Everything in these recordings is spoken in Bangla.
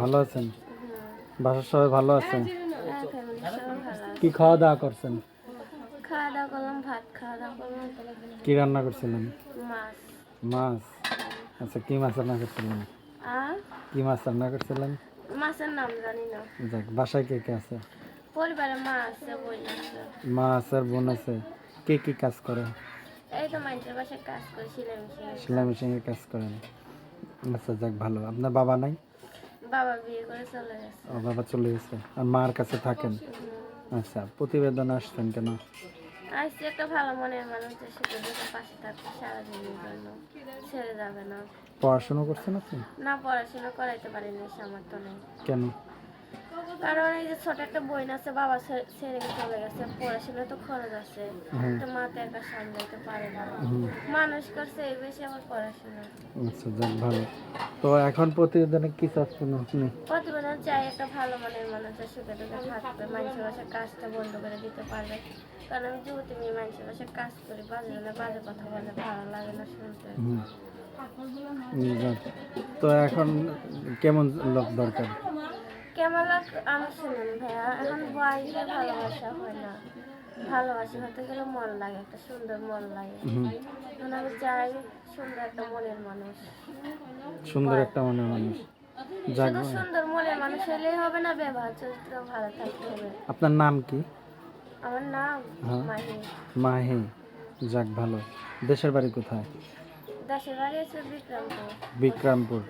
ভালো আছেন? বাসার সবাই ভালো আছেন? হ্যাঁ কি খাওয়া দাওয়া করছেন? খাওয়া দাওয়া করলাম ভাত খাওয়া দাওয়া করলাম। কি রান্না করছিলেন? মাছ। মাছ? আচ্ছা কি মাছ রান্না করছিলেন? কি মাছ রান্না করছিলেন? মাছের নাম জানি না। যাক বাসায় কে কে আছে? পরিবারে মা আছে বই আছে। মা আছে আর বোন আছে। কে কি কাজ করে? এই তো মানুষের বাসায় কাজ করে সেলাই মেশিনের কাজ করেন। আচ্ছা যাক ভালো। আপনার বাবা নাই? বাবা বিয়ে করে চলে গেছে। ও বাবা চলে গেছে। আর মার কাছে থাকেন? আচ্ছা প্রতিবেদন আসছেন কেন? আসছি একটা ভালো মনের দুটো পাশে থাকবে সারাদিনের জন্য। ছেড়ে যাবে না। পড়াশোনা করছেন আপনি? না পড়াশোনা করাইতে পারিনি সামর্থ্য নেই। কেন? কারণ এই যে ছোট একটা বই আছে বাবা ছেড়ে চলে গেছে পড়াশোনা তো খরচ আছে। মা তো একা সামলাইতে পারে না। মানুষ করছে এই বেশি আমার পড়াশোনা। আচ্ছা যাক ভালো। তো এখন প্রতিবেদনে কি চাচ্ছেন আপনি? প্রতিবেদন চাই একটা ভালো মানের মানুষের সুখে দুঃখে থাকবে মানুষের বাসায় কাজটা বন্ধ করে দিতে পারবে। কারণ আমি যুবতী মেয়ে মানুষের বাসায় কাজ করি বাজে বাজে কথা বলে ভালো লাগে না শুনতে। তো এখন কেমন লোক দরকার? কেমন আমি শুনুন ভাইয়া এখন বয়সে ভালোবাসা হয় না। ভালোবাসা হতে গেলে মন লাগে একটা সুন্দর মন লাগে। এখন আমি চাই সুন্দর একটা মনের মানুষ। সুন্দর একটা মনের মানুষ। শুধু সুন্দর মনের মানুষ হলেই হবে না ব্যবহার চরিত্র ভালো থাকতে হবে। আপনার নাম কি? আমার নাম হ্যাঁ। মাহি। মাহি। যাক ভালো। দেশের বাড়ি কোথায়? দেশের বাড়ি আছে বিক্রমপুর। বিক্রমপুর।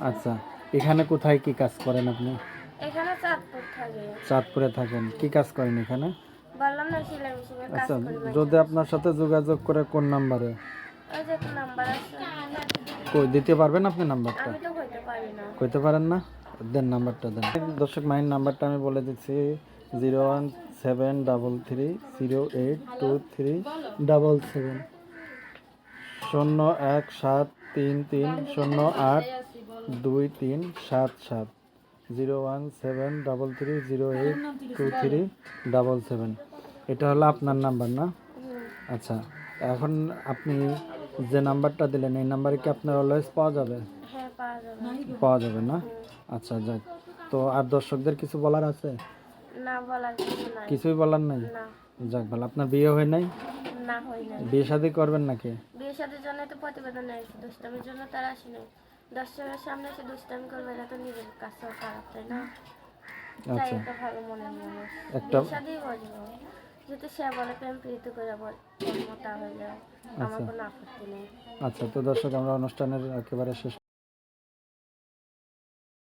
আচ্ছা। এখানে কোথায় কি কাজ করেন আপনি? এখানে চাঁদপুর থাকে। চাঁদপুরে থাকেন। কি কাজ করেন এখানে? বললাম না সিলাই মেশিনের কাজ আচ্ছা করি যদি আপনার সাথে যোগাযোগ করে কোন নাম্বারে। ওই যে নাম্বার আছে। কই দিতে পারবেন আপনি নাম্বারটা? আমি তো হইতে পারি না। কইতে পারেন না? দেন নাম্বারটা দেন। দর্শক মাইন নাম্বারটা আমি বলে দিচ্ছি zero one seven double three zero eight two three double seven. শূন্য এক সাত তিন তিন শূন্য আট দুই তিন সাত সাত zero one seven double three zero eight two three double seven. এটা হলো আপনার নাম্বার না? আচ্ছা এখন আপনি যে নাম্বারটা দিলেন এই নাম্বারে কি আপনার অলওয়েজ পাওয়া যাবে? হ্যাঁ পাওয়া যাবে। না? আচ্ছা যাক। তো আর দর্শকদের কিছু বলার আছে? কিছুই বলার নাই? যাক ভালো। আপনার বিয়ে হয় নাই? হয় বিয়ে শাদি করবেন নাকি? সাথে জন্য তো প্রতিবেদন আসছে দুষ্টামির জন্য তারা আসে নাই দর্শকের সামনে এসে দুষ্টামি করবে এটা তো নিজের কাছেও খারাপ তাই না? তাই আচ্ছা। একটা ভালো মনে মানুষ। বলব। যেহেতু সে বলে প্রেম প্রীতি করে বল মোটা হয়ে আমার আচ্ছা। কোনো আপত্তি নেই। আচ্ছা তো দর্শক আমরা অনুষ্ঠানের একেবারে শেষ